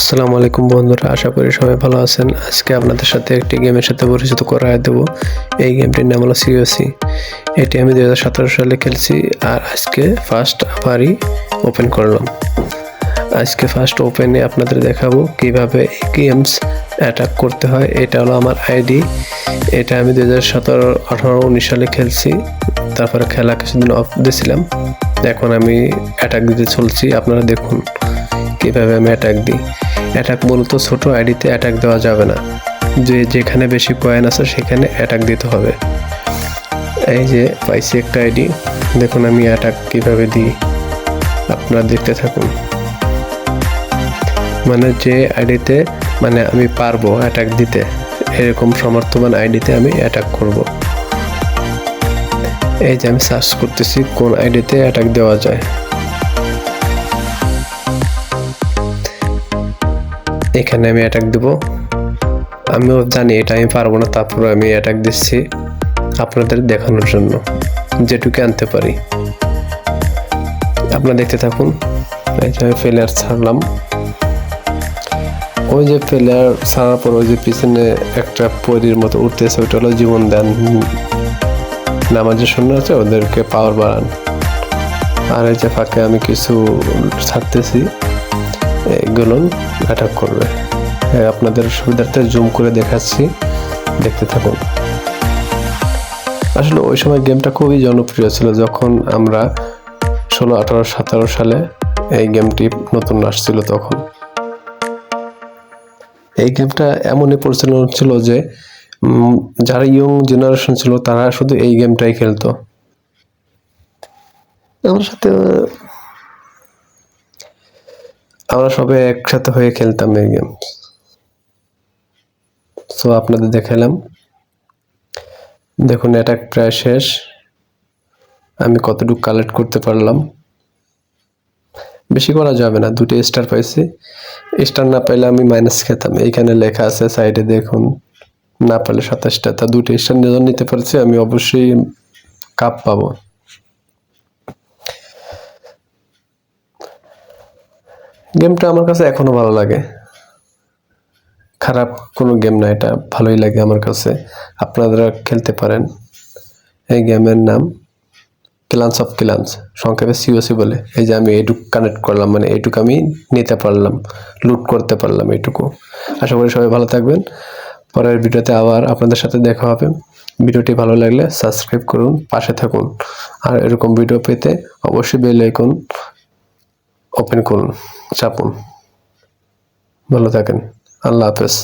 আসসালামু আলাইকুম বন্ধুরা, আশা করি সবাই ভালো আছেন। আজকে আপনাদের সাথে একটি গেমের সাথে পরিচিত করায় দেব। এই গেমটির নাম হলো সিওসি এটি আমি দু হাজার সতেরো সালে খেলছি আর আজকে ফার্স্ট আবারই ওপেন করলাম। আজকে ফার্স্ট ওপেনে আপনাদের দেখাবো কীভাবে গেমস অ্যাটাক করতে হয়। এটা হলো আমার আইডি এটা আমি দু হাজার সতেরো, আঠারো, উনিশ সালে খেলছি। তারপরে খেলা কিছুদিন অফ দিয়েছিলাম। এখন আমি অ্যাটাক দিতে চলছি। আপনারা দেখুন কীভাবে আমি অ্যাটাক দিই। অ্যাটাক মূলত ছোট আইডিতে অ্যাটাক দেওয়া যাবে না। যে যেখানে বেশি কয়েন আছে সেখানে অ্যাটাক দিতে হবে। এই যে পাইছি একটা আইডি। দেখুন আমি অ্যাটাক কীভাবে দিই। আপনারা দেখতে থাকুন। মানে যে আইডিতে মানে আমি পারব অ্যাটাক দিতে, এরকম সমর্থমান আইডিতে আমি অ্যাটাক করব। এই যে আমি সার্চ করতেছি কোন আইডিতে অ্যাটাক দেওয়া যায়। এখানে আমি অ্যাটাক দেব। আমিও জানি এটা আমি পারব না তারপরে আমি অ্যাটাক দিচ্ছি আপনাদের দেখানোর জন্য, যেটুকু আনতে পারি। আপনারা দেখতে থাকুন, এই যে আমি ফেলিয়ার ছাড়লাম। ওই যে প্লেয়ার ছাড়ার পর ওই যে পিছনে একটা পরির মতো উঠতেছে, ওইটা হলো জীবন দেন। নামাজের শূন্য আছে, ওদেরকে পাওয়ার বাড়ান। আর এই যে ফাঁকে আমি কিছু ছাড়তেছি। এগুলো অ্যাটাক করবে। আপনাদের সুবিধার্থে জুম করে দেখাচ্ছি। দেখতে থাকুন। আসলে ওই সময় গেমটা খুবই জনপ্রিয় ছিল যখন আমরা ষোলো, আঠারো, সতেরো সালে এই গেমটি নতুন আসছিল তখন। এই গেমটা এমনই পরিচালনা ছিল যে যারা ইয়ং জেনারেশন ছিল তারা শুধু এই গেমটাই খেলতো। আমার সাথে আমরা সবাই একসাথে হয়ে খেলতাম এই গেম সো আপনাদের দেখালাম। দেখুন অ্যাটাক প্রায় শেষ। আমি কতটুকু কালেক্ট করতে পারলাম। বেশি করা যাবে না, দুটো স্টার পাইছি। স্টার না পাইলে আমি মাইনাস খেতাম। এইখানে লেখা আছে সাইডে দেখুন, না পারলে সাতাশটা। তা দুটো স্টার নিতে পারছি, আমি অবশ্যই কাপ পাবো। গেমটা আমার কাছে এখনও ভালো লাগে। খারাপ কোনো গেম না এটা, ভালোই লাগে আমার কাছে। আপনারা খেলতে পারেন। এই গেমের নাম ক্লান্স অফ ক্লান্স সংক্ষেপে সিওসি বলে। এই যে আমি এইটুকু কানেক্ট করলাম মানে এইটুকু আমি নিতে পারলাম লুট করতে পারলাম এইটুকু। আশা করি সবাই ভালো থাকবেন। পরের ভিডিওতে আবার আপনাদের সাথে দেখা হবে। ভিডিওটি ভালো লাগলে সাবস্ক্রাইব করুন, পাশে থাকুন। আর এরকম ভিডিও পেতে অবশ্যই বেল আইকন ওপেন করুন চাপুন। ভালো থাকেন। আল্লাহ হাফেজ।